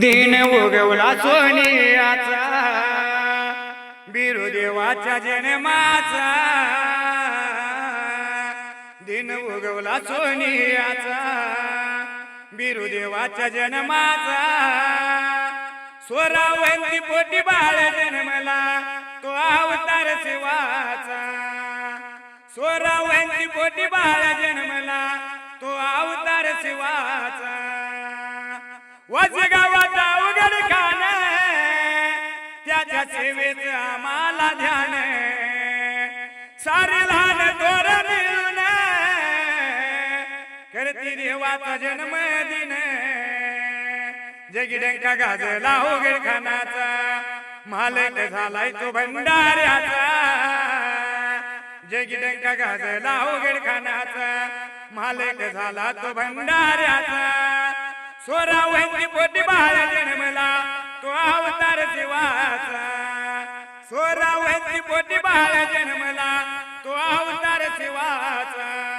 दिन उगवला सोनियाचा बिरुदेवाच्या जन्माचा. दिन उगवला सोनियाचा बिरुदेवाच्या जन्माचा. स्वरावंती पोटी बाळ जन्मला तो अवतार शिवाचा. स्वरावंती पोटी बाळ जन्मला तो अवतार शिवाचा. वज त्याच्या सेवेच आम्हाला ध्यान सारे लहान दोर मिळून करती देवाचा जन्मदिन जगी डंका गाजला हो गिरखानाचा मालक झालाय तो भंडाऱ्याचा. जगिडंका गाजला हो गिरखानाचा मालक झाला तो भंडाऱ्याचा. सोरा वैद्य पोटी बाळ जन्मला. शिवाचा. सोरावती पोटी बाळ जन्मला तो अवतार शिवाचा.